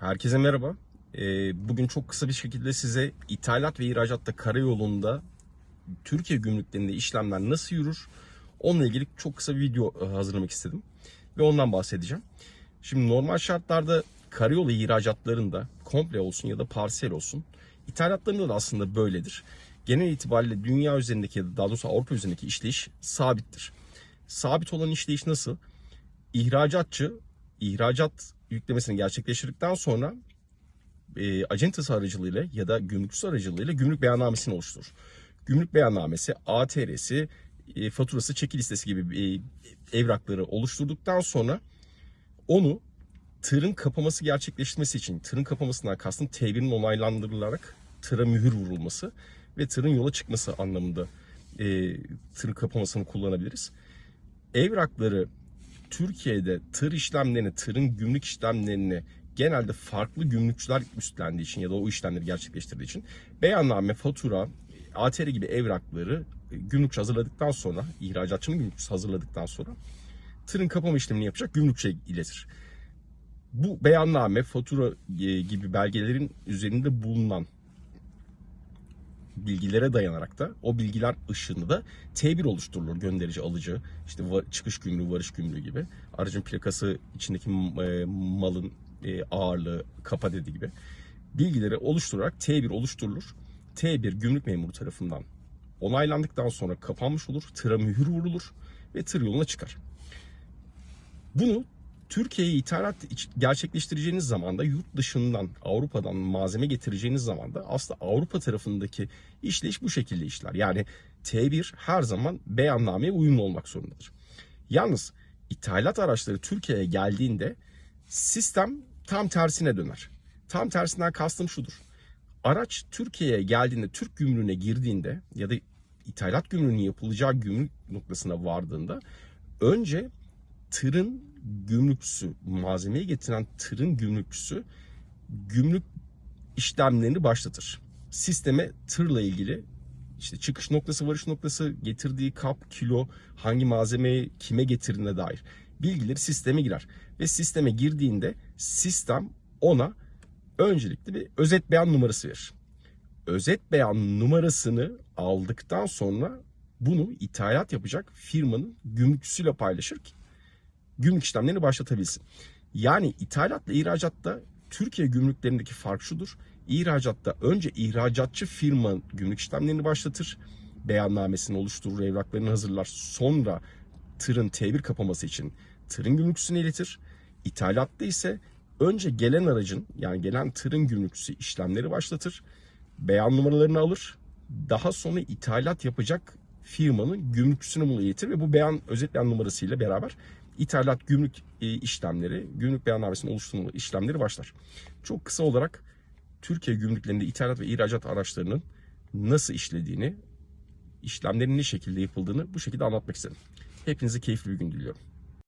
Herkese merhaba. Ee, Bugün çok kısa bir şekilde size ithalat ve ihracatta karayolunda Türkiye gümrüklerinde işlemler nasıl yürür? Onunla ilgili çok kısa bir video e, hazırlamak istedim. Ve ondan bahsedeceğim. Şimdi normal şartlarda karayolu ihracatlarında komple olsun ya da parsel olsun ithalatlarında da aslında böyledir. Genel itibariyle dünya üzerindeki ya da daha doğrusu Avrupa üzerindeki işleyiş sabittir. Sabit olan işleyiş nasıl? İhracatçı ihracat yüklemesini gerçekleştirdikten sonra e, acentası aracılığıyla ya da gümrükçüsü aracılığıyla gümrük beyannamesini oluşturur. Gümrük beyannamesi, ATR'si, e, faturası, çeki listesi gibi e, evrakları oluşturduktan sonra onu tırın kapaması gerçekleştirmesi için tırın kapamasından kastım T1'in onaylandırılarak tıra mühür vurulması ve tırın yola çıkması anlamında e, tırın kapamasını kullanabiliriz. Evrakları Türkiye'de tır işlemlerini, tırın gümrük işlemlerini genelde farklı gümrükçüler üstlendiği için ya da o işlemleri gerçekleştirdiği için beyanname, fatura, ATR gibi evrakları e, gümrükçü hazırladıktan sonra, ihracatçının gümrükçüsü hazırladıktan sonra tırın kapama işlemini yapacak gümrükçüye iletir. Bu beyanname, fatura e, gibi belgelerin üzerinde bulunan bilgilere dayanarak da o bilgiler ışığında da T1 oluşturulur gönderici alıcı işte çıkış gümrüğü varış gümrüğü gibi aracın plakası içindeki e, malın e, ağırlığı kapa dedi gibi bilgileri oluşturarak T1 oluşturulur. T1 gümrük memuru tarafından onaylandıktan sonra kapanmış olur. Tıra mühür vurulur ve tır yoluna çıkar. Bunu Türkiye'ye ithalat gerçekleştireceğiniz zaman da yurt dışından Avrupa'dan malzeme getireceğiniz zaman da aslında Avrupa tarafındaki işleyiş bu şekilde işler. Yani T1 her zaman beyannameye uyumlu olmak zorundadır. Yalnız ithalat araçları Türkiye'ye geldiğinde sistem tam tersine döner. Tam tersinden kastım şudur. Araç Türkiye'ye geldiğinde, Türk gümrüğüne girdiğinde ya da ithalat gümrüğünün yapılacağı gümrük noktasına vardığında önce tırın gümrükçüsü, malzemeyi getiren tırın gümrükçüsü gümrük işlemlerini başlatır. Sisteme tırla ilgili işte çıkış noktası, varış noktası, getirdiği kap, kilo, hangi malzemeyi kime getirdiğine dair bilgileri sisteme girer. Ve sisteme girdiğinde sistem ona öncelikli bir özet beyan numarası verir. Özet beyan numarasını aldıktan sonra bunu ithalat yapacak firmanın gümrükçüsüyle paylaşır ki gümrük işlemlerini başlatabilsin. Yani ithalatla ihracatta Türkiye gümrüklerindeki fark şudur. İhracatta önce ihracatçı firma gümrük işlemlerini başlatır. Beyannamesini oluşturur, evraklarını hazırlar. Sonra tırın T1 kapaması için tırın gümrükçüsüne iletir. İthalatta ise önce gelen aracın yani gelen tırın gümrükçüsü işlemleri başlatır. Beyan numaralarını alır. Daha sonra ithalat yapacak firmanın gümrükçüsüne bunu iletir ve bu beyan özet beyan numarasıyla beraber ithalat gümrük e, işlemleri, gümrük beyannamesinin oluşturma işlemleri başlar. Çok kısa olarak Türkiye gümrüklerinde ithalat ve ihracat araçlarının nasıl işlediğini, işlemlerin ne şekilde yapıldığını bu şekilde anlatmak istedim. Hepinize keyifli bir gün diliyorum.